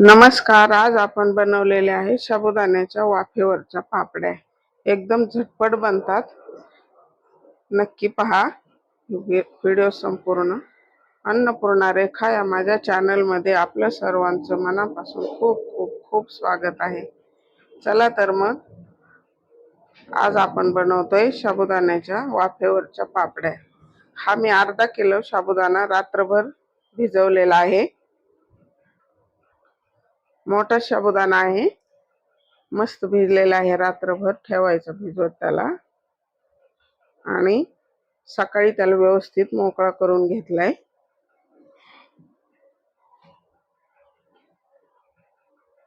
नमस्कार आज आपण बनवलेले आहे साबुदाण्याच्या वाफेवरच्या पापड्या. एकदम झटपट बनतात. नक्की पहा व्हिडिओ संपूर्ण. अन्नपूर्णा रेखा या माझ्या चॅनलमध्ये आपलं सर्वांचं मनापासून खूप खूप खूप स्वागत आहे. चला तर मग आज आपण बनवतोय साबुदाण्याच्या वाफेवरच्या पापड्या. हा मी अर्धा किलो साबुदाणा रात्रभर भिजवलेला आहे. मोठा साबुदाणा आहे. मस्त भिजलेला आहे रात्रभर ठेवायचं भिजवत त्याला. आणि सकाळी त्याला व्यवस्थित मोकळा करून घेतलाय.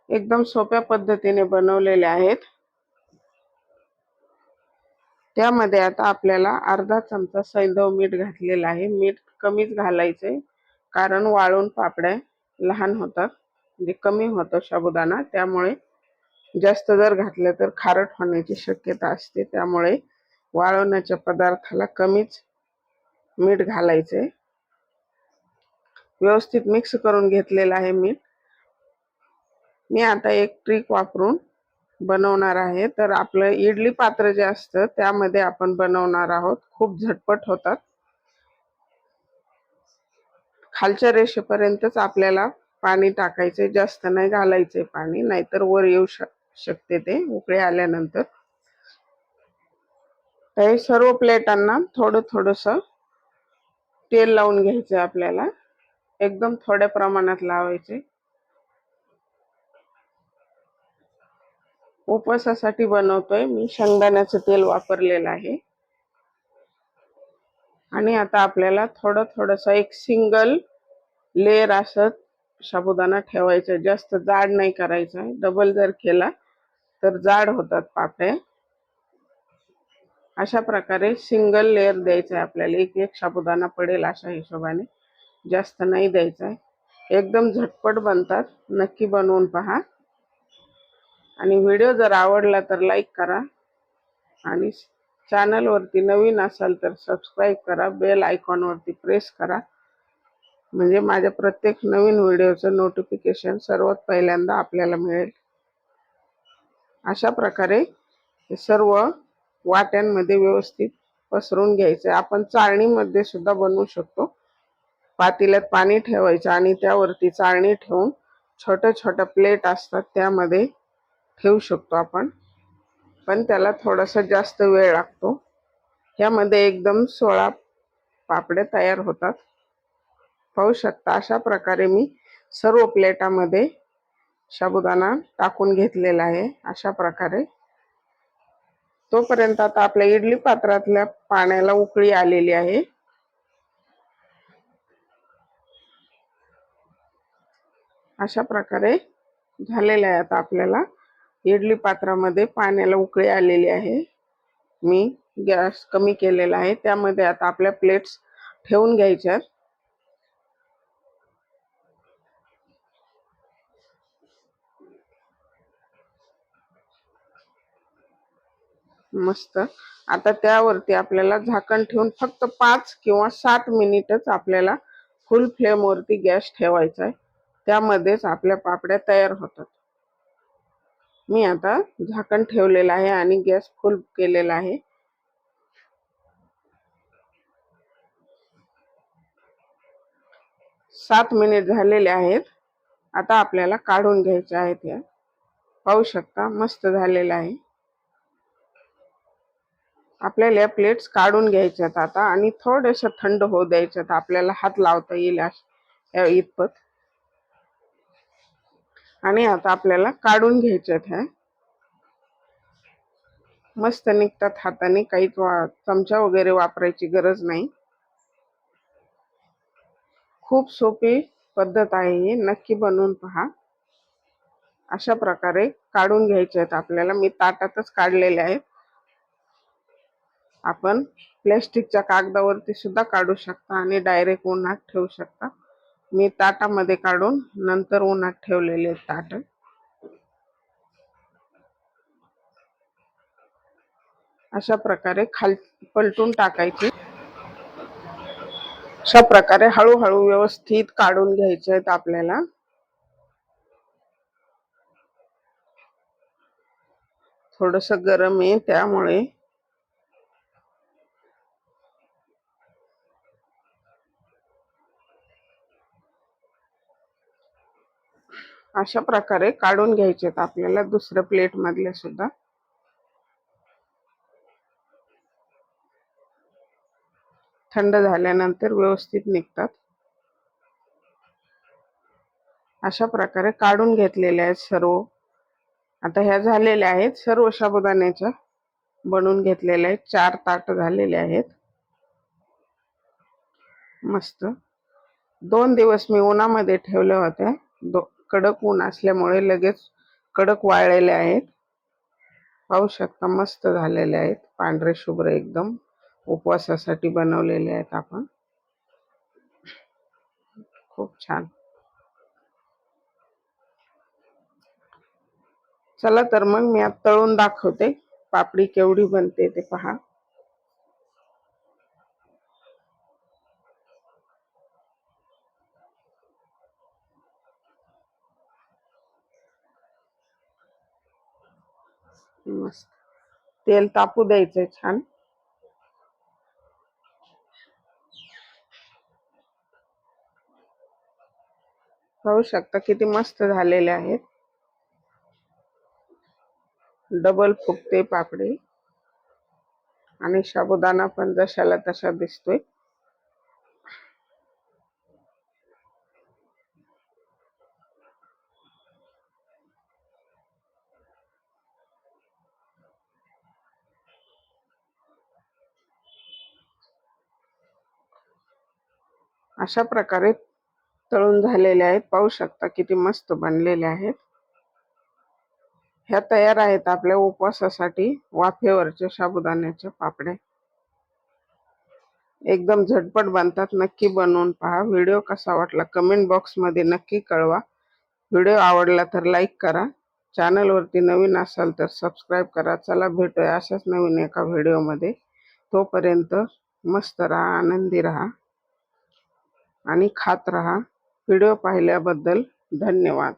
एकदम सोप्या पद्धतीने बनवलेले आहेत. त्यामध्ये आता आपल्याला अर्धा चमचा सैंधव मीठ घातलेला आहे. मीठ कमीच घालायचे कारण वाळून पापड्या लहान होतात. म्हणजे कमी होतो साबुदाणा. त्यामुळे जास्त जर घातलं तर खारट होण्याची शक्यता असते. त्यामुळे वाळवण्याच्या पदार्थाला कमीच मीठ घालायचे. व्यवस्थित मिक्स करून घेतलेलं आहे मीठ. मी आता एक ट्रिक वापरून बनवणार आहे. तर आपलं इडली पात्र जे असतं त्यामध्ये आपण बनवणार आहोत. खूप झटपट होतात. खालच्या रेषेपर्यंतच आपल्याला पाणी टाकायचे जास्त नाही घालायचे पाणी नाहीतर वर येऊ शक शकते ते उकळे आल्यानंतर. हे सर्व प्लेटांना थोडं थोडस तेल लावून घ्यायचं आपल्याला. एकदम थोड्या प्रमाणात लावायचे. उपवासासाठी बनवतोय मी शेंगदाण्याचं तेल वापरलेलं आहे. आणि आता आपल्याला थोडं थोडस एक सिंगल लेअर असत साबुदाणा ठेवायचा जास्त जाड नाही करायचा. डबल जर केला तर जाड होतात पापड्या अशा प्रकारे सिंगल लेअर द्यायचा आहे आपल्याला. एक एक साबुदाणा पडेल अशा हिशोबाने. जास्त नाही द्यायचा. आहे एकदम झटपट बनतात. नक्की बनवून पहा. आणि व्हिडिओ जर आवडला तर लाईक करा. आणि चॅनलवरती नवीन असाल तर सबस्क्राईब करा. बेल आयकॉनवरती प्रेस करा. म्हणजे माझ्या प्रत्येक नवीन व्हिडिओचं नोटिफिकेशन सर्वात पहिल्यांदा आपल्याला मिळेल. अशा प्रकारे हे सर्व वाट्यांमध्ये व्यवस्थित पसरून घ्यायचे आपण चाळणीमध्ये सुद्धा बनवू शकतो. पातेल्यात पाणी ठेवायचं आणि त्यावरती चाळणी ठेवून छोट्या छोट्या प्लेट असतात त्यामध्ये ठेवू शकतो आपण. पण त्याला थोडासा जास्त वेळ लागतो. ह्यामध्ये एकदम सोळा पापड्या तयार होतात. पाहू शकता. अशा प्रकारे मी सर्व प्लेटामध्ये साबुदाणा टाकून घेतलेला आहे. अशा प्रकारे. तोपर्यंत आता आपल्या इडली पात्रातल्या पाण्याला उकळी आलेली आहे. अशा प्रकारे झालेलं आहे आता आपल्याला. इडली पात्रामध्ये पाण्याला उकळी आलेली आहे. मी गॅस कमी केलेला आहे. त्यामध्ये आता आपल्या प्लेट्स ठेवून घ्यायच्यात. मस्त. आता त्यावरती आपल्याला झाकण ठेवून फक्त पाच किंवा सात मिनिटच आपल्याला फुल फ्लेमवरती गॅस ठेवायचा आहे. त्यामध्येच आपल्या पापड्या तयार होतात. मी आता झाकण ठेवलेलं आहे आणि गॅस फुल केलेला आहे. सात मिनिट झालेले आहेत. आता आपल्याला काढून घ्यायचं आहेत या. पाहू शकता मस्त झालेलं आहे. आपल्याला या प्लेट्स काढून घ्यायच्यात आता आणि थोड्याशा थंड होऊ द्यायच्यात. आपल्याला हात लावता येईल इतपत. आणि आता आपल्याला काढून घ्यायच्यात ह्या. मस्त निघतात हाताने काहीच चमचा वगैरे वापरायची गरज नाही. खूप सोपी पद्धत आहे ही नक्की बनवून पहा. अशा प्रकारे काढून घ्यायचे आहेत आपल्याला. मी ताटातच काढलेले आहेत. आपण प्लॅस्टिकच्या कागदावरती सुद्धा काढू शकता आणि डायरेक्ट उन्हात ठेवू शकता. मी ताटामध्ये काढून नंतर उन्हात ठेवलेले ताट. अशा प्रकारे खाल पलटून टाकायचे. अशा प्रकारे हळूहळू व्यवस्थित काढून घ्यायचे आहेत आपल्याला. थोडस गरम आहे त्यामुळे अशा प्रकारे काढून घ्यायचे आहेत आपल्याला दुसऱ्या प्लेटमधले सुद्धा. थंड झाल्यानंतर व्यवस्थित निघतात. अशा प्रकारे काढून घेतलेले आहेत सर्व. आता ह्या झालेल्या आहेत सर्व साबुदाण्याच्या. बनवून घेतलेल्या आहेत. चार ताट झालेले आहेत. मस्त. दोन दिवस मी उन्हामध्ये ठेवल्या होत्या. दो कडक ऊन असल्यामुळे लगेच कडक वाळलेले आहेत. पाहू शकता मस्त झालेले आहेत. पांढरे शुभ्र एकदम उपवासासाठी बनवलेले आहेत आपण. खूप छान. चला तर मग मी आता तळून दाखवते. पापडी केवढी बनते ते पहा. मस्त. तेल तापू द्यायचंय छान. पाहू शकता किती मस्त झालेले आहेत. डबल फुगते पापडी. आणि साबुदाणा पण जशाला तसा दिसतोय. अशा प्रकारे तळून झालेले आहेत. पाहू शकता किती मस्त बनलेले आहेत. ह्या तयार आहेत आपल्या उपवासासाठी वाफेवरचे साबुदाण्याच्या पापड्या एकदम झटपट बनतात. नक्की बनवून पहा. व्हिडिओ कसा वाटला कमेंट बॉक्समध्ये नक्की कळवा. व्हिडिओ आवडला तर लाईक करा. चॅनलवरती नवीन असाल तर सबस्क्राईब करा. चला भेटूया अशाच नवीन एका व्हिडिओमध्ये. तोपर्यंत मस्त राहा आनंदी राहा. आणि खात रहा. व्हिडिओ पाहिल्याबद्दल धन्यवाद.